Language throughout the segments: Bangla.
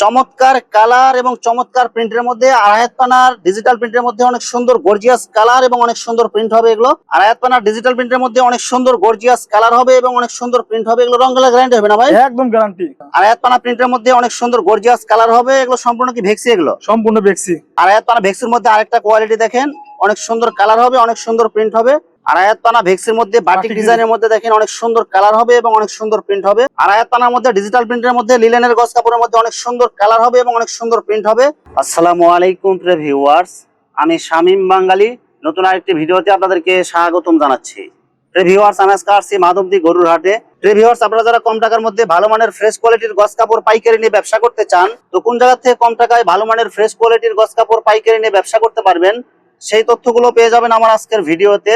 চমৎকার কালার এবং চমৎকার প্রিন্টের মধ্যে আড়াইহাত পানার ডিজিটাল প্রিন্টের মধ্যে অনেক সুন্দর গর্জিয়াস কালার এবং অনেক সুন্দর প্রিন্ট হবে এগুলো। আড়াইহাত পানার ডিজিটাল প্রিন্টের মধ্যে অনেক সুন্দর গর্জিয়াস কালার হবে এবং অনেক সুন্দর প্রিন্ট হবে এগুলো। রং গ্যারান্টি হবে না ভাই? একদম গ্যারান্টি আড়াইহাত পানা প্রিন্টের মধ্যে অনেক সুন্দর গর্জিয়াস কালার হবে। এগুলো সম্পূর্ণ কি ভেক্সি এগুলো? সম্পূর্ণ ভেক্সি। আড়াইহাত পানা ভেক্সির মধ্যে আরেকটা কোয়ালিটি দেখেন। অনেক সুন্দর কালার হবে অনেক সুন্দর প্রিন্ট হবে। আড়াইহাত পানা ভেক্সির মধ্যে বাটিক ডিজাইনের মধ্যে দেখেন অনেক সুন্দর কালার হবে এবং অনেক সুন্দর প্রিন্ট হবে। আড়াইহাত পানার মধ্যে ডিজিটাল প্রিন্টের মধ্যে লিলেনের গস কাপড়ের মধ্যে অনেক সুন্দর কালার হবে এবং অনেক সুন্দর প্রিন্ট হবে। আসসালামু আলাইকুম প্রিয় ভিউয়ার্স আমি শামীম বাঙালি নতুন আরেকটি ভিডিওতে আপনাদেরকে স্বাগতম জানাচ্ছি। প্রিয় ভিউয়ার্স আমি আজকে আসছি মাধবদী গরুর হাটে। প্রিয় আপনারা যারা কম টাকার মধ্যে ভালো মানের ফ্রেশ কোয়ালিটির গস কাপড় পাইকারি নিয়ে ব্যবসা করতে চান তো কোন জায়গা থেকে কম টাকায় ভালো মানের ফ্রেশ কোয়ালিটির গস কাপড় পাইকারি নিয়ে ব্যবসা করতে পারবেন সেই তথ্যগুলো পেয়ে যাবেন আমার আজকের ভিডিওতে।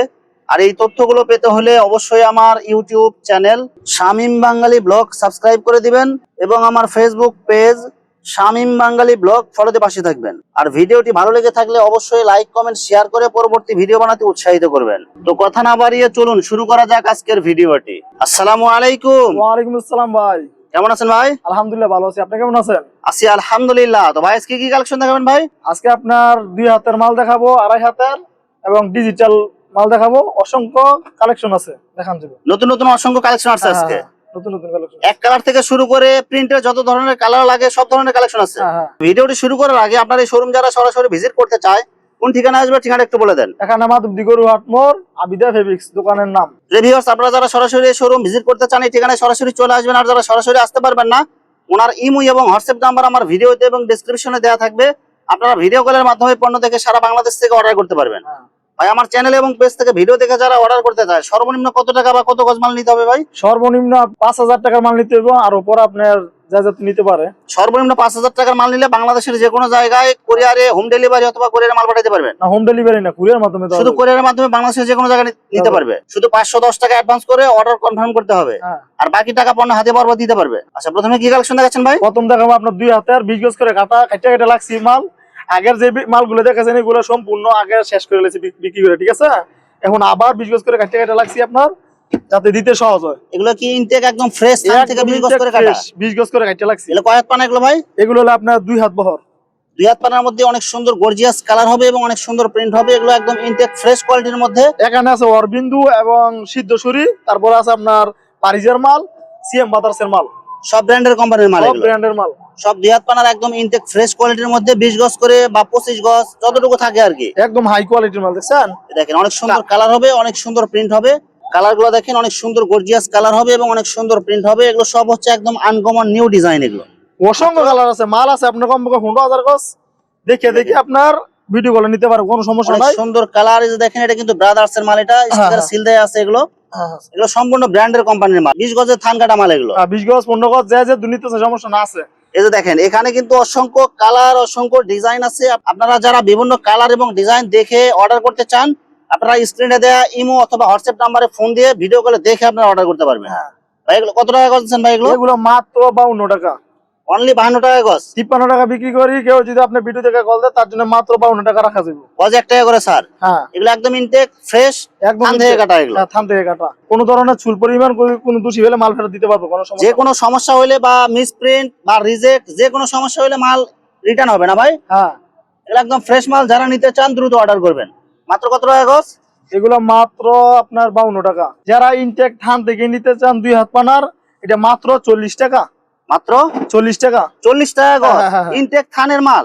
আর এই তথ্যগুলো পেতে হলে অবশ্যই আমার YouTube channel Shamim Bangali vlog subscribe করে দিবেন এবং আমার Facebook page Shamim Bangali vlog ফলোতে পাশে থাকবেন। আর ভিডিওটি ভালো লেগে থাকলে অবশ্যই লাইক কমেন্ট শেয়ার করে পরবর্তী ভিডিও বানাতে উৎসাহিত করবেন। তো কথা না বাড়িয়ে চলুন শুরু করা যাক আজকের ভিডিওটি। আসসালামু আলাইকুম। ওয়ালাইকুম আসসালাম ভাই। কেমন আছেন ভাই? আলহামদুলিল্লাহ ভালো আছি। আপনি কেমন আছেন? আছি আলহামদুলিল্লাহ। তো ভাই আজকে কি কালেকশন দেখাবেন ভাই? আজকে আপনার দুই হাতের মাল দেখাবো আড়াই হাতের এবং ডিজিটাল মাল দেখাবো। অসংখ্য কালেকশন আছে দেখান যাবে। নতুন নতুন অসংখ্য কালেকশন আছে আজকে। হ্যাঁ, নতুন নতুন কালেকশন এক কালার থেকে শুরু করে প্রিন্টের যত ধরনের কালার লাগে সব ধরনের কালেকশন আছে। হ্যাঁ হ্যাঁ। ভিডিওটি শুরু করার আগে আপনার এই শোরুম যারা সরাসরি ভিজিট করতে চায় কোন ঠিকানা আসবে ঠিকানা একটু বলে দেন। এখানে মাধবদি গরু হাট মোড় আবিদা ফেব্রিক্স দোকানের নাম। আপনারা যারা সরাসরি শোরুম ভিজিট করতে চান এই ঠিকানায় সরাসরি চলে আসবেন। আর যারা সরাসরি আসতে পারবেন না ওনার ইমো এবং হোয়াটসঅ্যাপ নাম্বার আমার ভিডিওতে এবং ডেসক্রিপশনে দেওয়া থাকবে। আপনারা ভিডিও কলের মাধ্যমে পণ্য থেকে সারা বাংলাদেশ থেকে অর্ডার করতে পারবেন। হ্যাঁ। ভাই আমার চ্যানেল এবং পেজ থেকে ভিডিও দেখে যারা অর্ডার করতে চায় সর্বনিম্ন কত টাকা বা কত গজ মাল নিতে হবে ভাই? সর্বনিম্ন পাঁচ হাজার টাকার মাল নিতে হবে আর উপর আপনার যা নিতে পারে। সর্বনিম্ন পাঁচ হাজার টাকার মাল নিলে বাংলাদেশের যে কোনো জায়গায় কোরিয়ারে হোম ডেলিভারি অথবা কোরিয়ারে মাল পাঠাতে পারবেন। না হোম ডেলিভারি না কুরিয়ার মাধ্যমে শুধু। কোরিয়ারের মাধ্যমে বাংলাদেশের যে কোনো জায়গায় নিতে পারবে। শুধু পাঁচশো দশ টাকা অ্যাডভান্স করে অর্ডার কনফার্ম করতে হবে। হ্যাঁ। আর বাকি টাকা পণ্য হাতে পারব দিতে পারবে। আচ্ছা প্রথমে কি কালেকশন দেখাচ্ছেন ভাই? প্রথম দেখাবো আপনার দুই হাতে আর বিশ গজ করে কাটা কাটা কাটা লাগছি মাল। আগের যে মালগুলো দেখেছেন এগুলো সম্পূর্ণ আগে শেষ করে লেছি বিক্রি করে ঠিক আছে? এখন আবার বিশ গজ করে কাটা কাটা লাগছি আপনার যাতে দিতে সহজ হয়। এগুলো কি ইনটেক একদম ফ্রেশ থান থেকে বিশ গজ করে কাটা? বিশ গজ করে কাটা লাগছি। এগুলো কয়েক পানা এগুলো ভাই? এগুলো হলো আপনার দুই হাত বহর। দুই হাত পানার মধ্যে অনেক সুন্দর গর্জিয়াস কালার হবে এবং অনেক সুন্দর প্রিন্ট হবে। এগুলো একদম ইনটেক ফ্রেশ কোয়ালিটির মধ্যে। এখানে আছে অরবিন্দু এবং সিদ্ধসুরি তারপর আছে আপনার পারিজের মাল সিএম বাতাসের মাল। সব ব্র্যান্ডের কোম্পানির মাল সব ব্র্যান্ডের মাল। সব দুই হাত পানার একদম ইনটেক ফ্রেশ কোয়ালিটির মধ্যে বিশ গজ করে বা পঁচিশ গজ যতটুকু থাকে আর কি। একদম হাই কোয়ালিটির মাল দেখছেন? দেখেন অনেক সুন্দর কালার হবে অনেক সুন্দর প্রিন্ট হবে। কালারগুলো দেখেন অনেক সুন্দর গর্জিয়াস কালার হবে এবং অনেক সুন্দর প্রিন্ট হবে। এগুলো সব হচ্ছে একদম আনকমন নিউ ডিজাইন এগুলো। অসংখ্য কালার আছে। মাল আছে আপনার কমপক্ষে পনেরো হাজার গজ। দেখে দেখে আপনার ভিডিও কলে নিতে পারে কোনো সমস্যা নাই। সুন্দর কালার দেখেন এটা কিন্তু ব্রাদার্স এর মাল এটা। স্টিকার হ্যাঁ। সিল দেয়া আছে এগুলো। এগুলো সম্পূর্ণ ব্র্যান্ডের কোম্পানির মাল। বিশ গজের থান কাটা মাল এগুলো। বিশ গজ পনেরো গজ যে যে দুর্নীতি সমস্যা না আছে। এই যে দেখেন এখানে কিন্তু অসংখ্য কালার অসংখ্য ডিজাইন আছে। আপনারা যারা বিভিন্ন কালার এবং ডিজাইন দেখে অর্ডার করতে চান আপনারা স্ক্রিনে দেয়া ইমো অথবা হোয়াটসঅ্যাপ নাম্বারে ফোন দিয়ে ভিডিও কলে দেখে আপনারা অর্ডার করতে পারবেন। হ্যাঁ। ভাই এগুলো কত টাকা করছেন ভাই এগুলো? এগুলো মাত্র বাউন্ন টাকা। অনলি বাহান্ন টাকা গজ। তিপ্পান্ন টাকা বিক্রি করি কেউ যদি আপনি ভিডিও থেকে কল দেয় তার জন্য মাত্র বাউন্ন টাকা রাখা যাবে। গজ এক টাকা করে স্যার। হ্যাঁ। এগুলো একদম ইনটেক ফ্রেশ একদম থান থেকে কাটা এগুলো। হ্যাঁ, থান থেকে কাটা। কোনো ধরনের চুল পরিমাণ কোনো- কোনো দোষী হলে মাল ফেরত দিতে পারব কোনো যে কোনো সমস্যা হলে বা মিসপ্রিন্ট বা রিজেক্ট যে কোনো সমস্যা হলে মাল রিটার্ন হবে না ভাই? হ্যাঁ। এগুলো একদম ফ্রেশ মাল যারা নিতে চান দ্রুত অর্ডার করবেন। মাত্র কত টাকা গজ? এগুলো মাত্র আপনার বাউন্ন টাকা। যারা ইনটেক থান থেকে নিতে চান দুই হাত পানার এটা মাত্র চল্লিশ টাকা। মাত্র চল্লিশ টাকা। চল্লিশ টাকা গজ। হ্যাঁ, হ্যাঁ, হ্যাঁ। ইনটেক থানের মাল।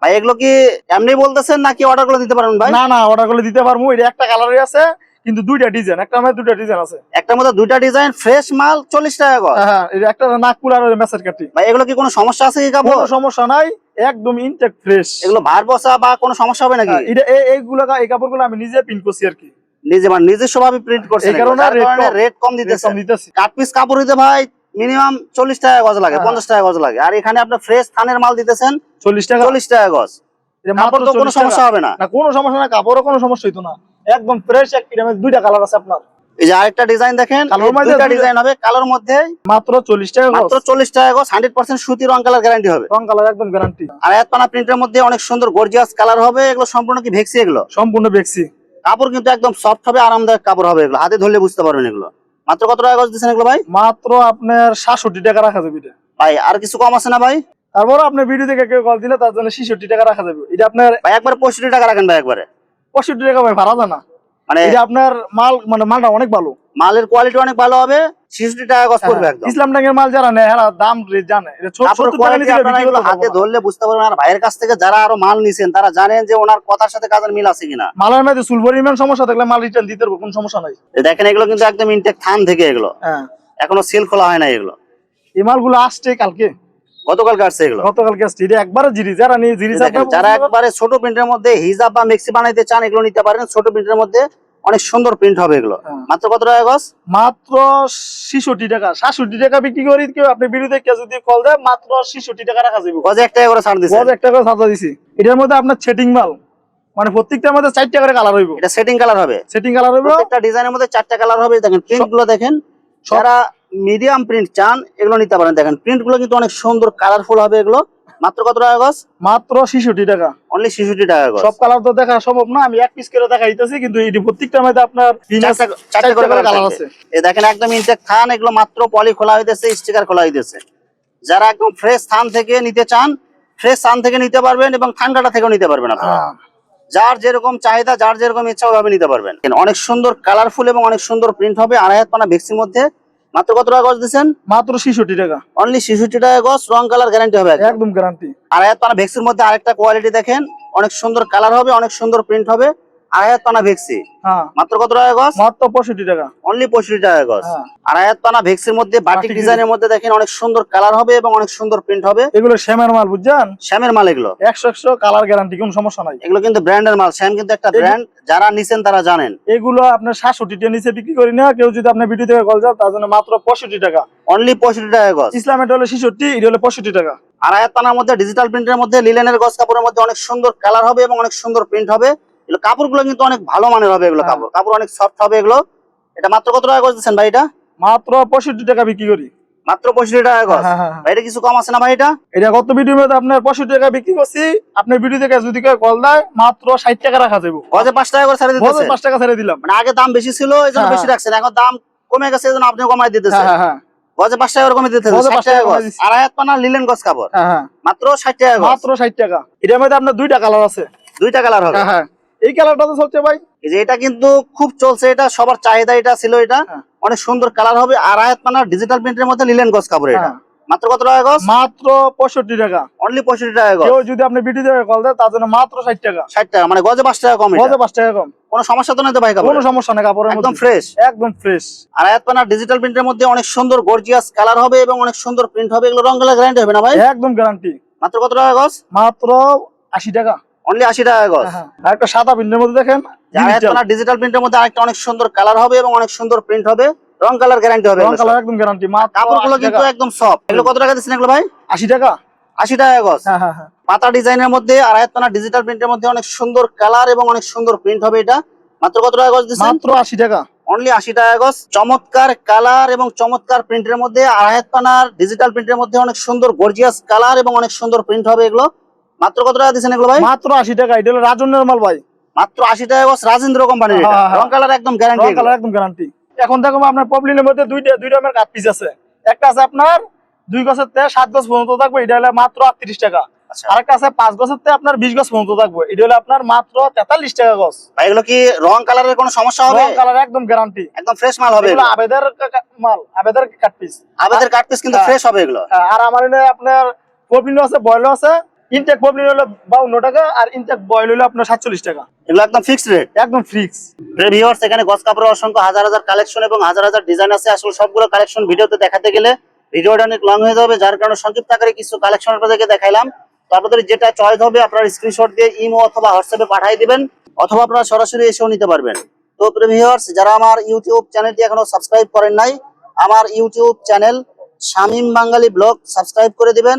ভাই এগুলো কি এমনি বলতেছেন নাকি অর্ডার করে দিতে পারবেন ভাই? না না অর্ডার করলে দিতে পারব। এটা একটা কালারই আছে কিন্তু দুইটা ডিজাইন একটা মধ্যে দুইটা ডিজাইন আছে। একটার মধ্যে দুইটা ডিজাইন ফ্রেশ মাল চল্লিশ টাকা গজ। হ্যাঁ, একটা নাকপুর আর মেসেজ কাটি ভাই এগুলো কি কোনো সমস্যা আছে কি কাপড়? কোনো সমস্যা নাই একদম ইনটেক ফ্রেশ এগুলো ভার বসা বা কোনো সমস্যা হবে নাকি? এটা এই- এইগুলো এই কাপড়গুলো আমি নিজে প্রিন্ট করছি আর কি। নিজে মানে নিজস্ব ভাবে প্রিন্ট করছি এই কারণে রেট কম। দিতেছি। কাট পিস কাপড় দিতে ভাই মিনিমাম চল্লিশ টাকা গজ লাগে হ্যাঁ। পঞ্চাশ টাকা গজ লাগে। আর এখানে আপনার ফ্রেশ থানের মাল দিতেছেন চল্লিশ টাকা? চল্লিশ টাকা গজ। মাত্র কাপড় তো কোনো সমস্যা হবে না। কোনো সমস্যা না কাপড়ও কোনো সমস্যা হইতো না। একদম ফ্রেশ এক মধ্যে দুইটা কালার আছে আপনার। এই যে আরেকটা ডিজাইন দেখেন কালোর মধ্যে ডিজাইন হবে কালোর মধ্যে মাত্র চল্লিশ টাকা মাত্র চল্লিশ টাকা গজ হান্ড্রেড পার্সেন্ট সুতি রং কালার গ্যারান্টি হবে। রং কালার একদম গ্যারান্টি আর এক পানা প্রিন্টের মধ্যে অনেক সুন্দর গর্জিয়াস কালার হবে এগুলো সম্পূর্ণ কি ভেক্সি এগুলো? সম্পূর্ণ বেক্সি কাপড় কিন্তু একদম সফট হবে আরামদায়ক কাপড় হবে এগুলো। হাতে ধরলে বুঝতে পারবেন এগুলো। মাত্র কত টাকা গজ দিচ্ছেন এগুলো ভাই? মাত্র আপনার সাতষট্টি টাকা রাখা যাবে এটা। ভাই আর কিছু কম আছে না ভাই? তারপর আপনি ভিডিও থেকে কেউ কল দিলে তার জন্য ছেষট্টি টাকা রাখা যাবে। এটা আপনার ভাই একবারে পঁয়ষট্টি টাকা রাখেন ভাই একবারে। পঁয়ষট্টি টাকা ভাই ভাড়া জানা। মানে এটা আপনার মাল মানে মালটা অনেক ভালো। মালের কোয়ালিটি অনেক ভালো হবে ছেষট্টি টাকা গজ পড়বে একদম। ইসলাম ট্যাঙ্কের মাল যারা নেয় এরা দাম জানে। হাতে ধরলে বুঝতে পারবেন আর ভাইয়ের কাছ থেকে যারা আরও মাল নিছেন তারা জানেন যে ওনার কথার সাথে কাজের মিল আছে কিনা। মালের মধ্যে চুল পরিমাণ সমস্যা থাকলে মাল রিটার্ন দিতে পারব কোনো সমস্যা নাই। দেখেন এগুলো কিন্তু একদম ইনটেক থান থেকে এগুলো। হ্যাঁ। এখনও সেল খোলা হয় না এগুলো। এই মালগুলো আসছে কালকে। গতকালকে আসছে এগুলো। গতকালকে আসছে। এটা একবারে জিরি যারা নিয়ে জিরি যারা একবারে ছোট প্রিন্টের মধ্যে হিজাব বা মেক্সি বানাইতে চান এগুলো নিতে পারেন। ছোট প্রিন্টের মধ্যে অনেক সুন্দর প্রিন্ট হবে এগুলো। হ্যাঁ। মাত্র কত টাকা গজ? মাত্র ছিষট্টি টাকা। সাতষট্টি টাকা বিক্রি করি কেউ আপনি বিরুদ্ধে কেউ যদি কল দেয় মাত্র ছিষট্টি টাকা রাখা যাবে। গজে এক টাকা করে ছাড় দিচ্ছে করে সাজা দিছি। এটার মধ্যে আপনার সেটিং মাল। মানে প্রত্যেকটার মধ্যে চারটা করে কালার হইব। এটা সেটিং কালার হবে। সেটিং কালার হইব। প্রত্যেকটা ডিজাইনের মধ্যে চারটা কালার হবে। দেখেন প্রিন্টগুলো দেখেন যারা মিডিয়াম প্রিন্ট চান এগুলো নিতে পারেন। দেখেন প্রিন্টগুলো কিন্তু অনেক সুন্দর কালারফুল হবে এগুলো। মাত্র কত টাকা গজ? মাত্র ছিষট্টি টাকা। অনলি ছেষট্টি টাকা গজ। সব কালার তো দেখা সম্ভব না আমি এক পিস করে দেখা দিতেছি কিন্তু এই প্রত্যেকটার মধ্যে আপনার চারটা করে কালার আছে। এই দেখেন একদম ইনটেক থান এগুলো মাত্র পলি খোলা হইতেছে স্টিকার খোলা হইতেছে। যারা একদম ফ্রেশ থান থেকে নিতে চান ফ্রেশ থান থেকে নিতে পারবেন এবং ঠান্ডাটা থেকেও নিতে পারবেন আপনারা। হ্যাঁ। যার যেরকম চাহিদা যার যেরকম ইচ্ছা ওভাবে নিতে পারবেন। অনেক সুন্দর কালারফুল এবং অনেক সুন্দর প্রিন্ট হবে আড়াই হাত পানা ভেক্সির মধ্যে। মাত্র কত টাকা গজ দিচ্ছেন? মাত্র ছেষট্টি টাকা। অনলি ছেষট্টি টাকা গজ রং কালার গ্যারান্টি হবে একদম। একদম গ্যারান্টি আর এত ভেক্সির মধ্যে আরেকটা কোয়ালিটি দেখেন অনেক সুন্দর কালার হবে অনেক সুন্দর প্রিন্ট হবে। আড়াই হাত পানা ভেক্সি। হ্যাঁ। মাত্র কত টাকা গজ? মাত্র পঁয়ষট্টি টাকা। অনলি পঁয়ষট্টি টাকা হ্যাঁ। আড়াই হাত পানা ভেক্সির মধ্যে বাটিক বাটিক ডিজাইনের মধ্যে দেখেন অনেক সুন্দর কালার হবে এবং অনেক সুন্দর প্রিন্ট হবে। এগুলো শ্যামের মাল বুঝছেন? শ্যামের মাল এগুলো। একশো একশো কালার গ্যারান্টি কোনো সমস্যা নাই। এগুলো কিন্তু ব্র্যান্ডের মাল। শ্যাম কিন্তু একটা ব্র্যান্ড যারা নিছেন তারা জানেন। এগুলো আপনার সাতষট্টি টাকা নিচে বিক্রি করি না কেউ যদি আপনার ভিডিও থেকে কল যায় তার জন্য মাত্র পঁয়ষট্টি টাকা। অনলি পঁয়ষট্টি টাকা গজ। ইসলাম এটা হলো ছিষট্টি এটা হলো পঁয়ষট্টি টাকা। আড়াই হাত পানার মধ্যে ডিজিটাল প্রিন্টের মধ্যে লিলেনের গজ কাপড়ের মধ্যে অনেক সুন্দর কালার হবে এবং অনেক সুন্দর প্রিন্ট হবে। এগুলো কাপড়গুলো কিন্তু অনেক ভালো মানের হবে এগুলো হ্যাঁ। কাপড়। কাপড় অনেক সফট হবে এগুলো। এটা মাত্র কত টাকা দিচ্ছেন ভাই এটা? মাত্র পঁয়ষট্টি টাকা বিক্রি করি। মাত্র পঁয়ষট্টি টাকা গজ হ্যাঁ, হ্যাঁ। ভাই এটা কিছু কম আছে না ভাই এটা? এটা গত ভিডিওর মধ্যে আপনার পঁয়ষট্টি টাকা বিক্রি করছি। আপনার ভিডিও থেকে যদি কেউ কল দেয় মাত্র ষাট টাকা রাখা যাব গজে পাঁচ টাকা করে ছাড়ে দিতেছে। পাঁচ টাকা ছেড়ে দিলাম। মানে আগে দাম বেশি ছিল এই জন্য বেশি রাখছেন। এখন দাম কমে গেছে এই জন্য আপনি কমাই দিতেছেন। হ্যাঁ হ্যাঁ হ্যাঁ। গজে পাঁচ টাকা কমে গজ আড়াই হাত পানা লিলেন গজ কাপড়। মাত্র ষাট টাকা মাত্র ষাট টাকা। এটার মধ্যে আপনার দুইটা কালার আছে। দুইটা কালার হবে। হ্যাঁ। এই কালারটা তো চলছে ভাই। এই যে এটা কিন্তু খুব চলছে এটা সবার চাহিদা এটা ছিল এটা। হ্যাঁ। অনেক সুন্দর কালার হবে আর আয়াত পানার ডিজিটাল প্রিন্টের মধ্যে লিলেন গজ কাপড় এটা। হ্যাঁ। মাত্র কত টাকা গজ মাত্র পঁয়ষট্টি টাকা। অনলি পঁয়ষট্টি টাকা গজ কেউ যদি আপনি ভিডিও থেকে কল দেয় তার জন্য মাত্র ষাট টাকা। ষাট টাকা মানে গজে পাঁচ টাকা কম। গজে পাঁচ টাকা কম। কোনো সমস্যা তো নাই তো ভাই কাপড় কোনো সমস্যা নেই কাপড় একদম ফ্রেশ একদম ফ্রেশ আর আয়াত পানার ডিজিটাল প্রিন্টের মধ্যে অনেক সুন্দর গর্জিয়াস কালার হবে এবং অনেক সুন্দর প্রিন্ট হবে। এগুলো রং গ্যারান্টি হবে না ভাই? একদম গ্যারান্টি মাত্র কত টাকা গজ মাত্র আশি টাকা। অনলি আশি টাকা গজ। হ্যাঁ, হ্যাঁ। আর একটা সাদা প্রিন্টের মধ্যে দেখেন ডিজিটাল প্রিন্টের মধ্যে আরেকটা অনেক সুন্দর কালার হবে এবং অনেক সুন্দর প্রিন্ট হবে। রং কালার গ্যারান্টি হবে রং কালার একদম গ্যারান্টি মাত্র কাপড়গুলো কিন্তু একদম সফট এগুলো কত টাকা দিচ্ছেন এগুলো ভাই? আশি টাকা? আশি টাকা গজ। হ্যাঁ পাতা ডিজাইনের মধ্যে পানা ডিজিটাল প্রিন্টের মধ্যে অনেক সুন্দর কালার এবং অনেক সুন্দর প্রিন্ট হবে এটা। মাত্র কত টাকা গজ দিচ্ছেন? মাত্র আশি টাকা। অনলি আশি টাকা গজ। চমৎকার কালার এবং চমৎকার প্রিন্টের মধ্যে আড়াইয়াত পানার ডিজিটাল প্রিন্টের মধ্যে অনেক সুন্দর গর্জিয়াস কালার এবং অনেক সুন্দর প্রিন্ট হবে এগুলো। মাত্র কত টাকা দিচ্ছেন এগুলো ভাই? মাত্র আশি টাকা এটা হলো রাজনের মাল ভাই। মাত্র আশি টাকা গজ রাজেন্দ্র কোম্পানির এটা। হ্যাঁ, হ্যাঁ। রং কালার একদম গ্যারান্টি রং কালার একদম গ্যারান্টি এখন দেখো আপনার পবলিনের মধ্যে দুইটা দুই রকমের কাঠ পিস আছে। একটা আছে আপনার দুই গছের থেকে সাত গছ পর্যন্ত থাকবে এটা হলো মাত্র আটত্রিশ টাকা। আচ্ছা। আরেকটা আছে পাঁচ গছের থেকে আপনার বিশ গছ পর্যন্ত থাকবে এটা হলো আপনার মাত্র তেতাল্লিশ টাকা গছ। ভাই এগুলো কি রং কালারের কোনো সমস্যা হবে? রং কালার একদম গ্যারান্টি একদম ফ্রেশ মাল হবে এগুলো। আবেদের মাল আবেদের কাঠ পিস আবেদের কাট পিস কিন্তু হ্যাঁ। ফ্রেশ হবে এগুলো। আর আমার এনে আপনার আছে বয়লও আছে। ইনটেক পবলিন হলো বাউন্ন টাকা আর ইনটেক বয়ল হলো আপনার সাতচল্লিশ টাকা। এগুলো একদম ফিক্সড রেট একদম ফিক্স ভিউয়ার্স এখানে গস কাপড়ের অসংখ্য হাজার হাজার কালেকশন এবং হাজার হাজার ডিজাইন আছে। আসলে সবগুলো কালেকশন ভিডিওতে দেখাতে গেলে ভিডিওটা অনেক লং হয়ে যাবে যার কারণে সংক্ষিপ্ত আকারে কিছু কালেকশন আপনাদেরকে দেখাইলাম। তো আপনাদের যেটা চয়েস হবে আপনারা স্ক্রিনশট দিয়ে ইমো অথবা হোয়াটসঅ্যাপে পাঠিয়ে দিবেন অথবা আপনারা সরাসরি এসেও নিতে পারবেন। তো ভিউয়ার্স যারা আমার ইউটিউব চ্যানেলটি এখনও সাবস্ক্রাইব করেন নাই আমার YouTube channel Shamim Bangali blog subscribe করে দিবেন।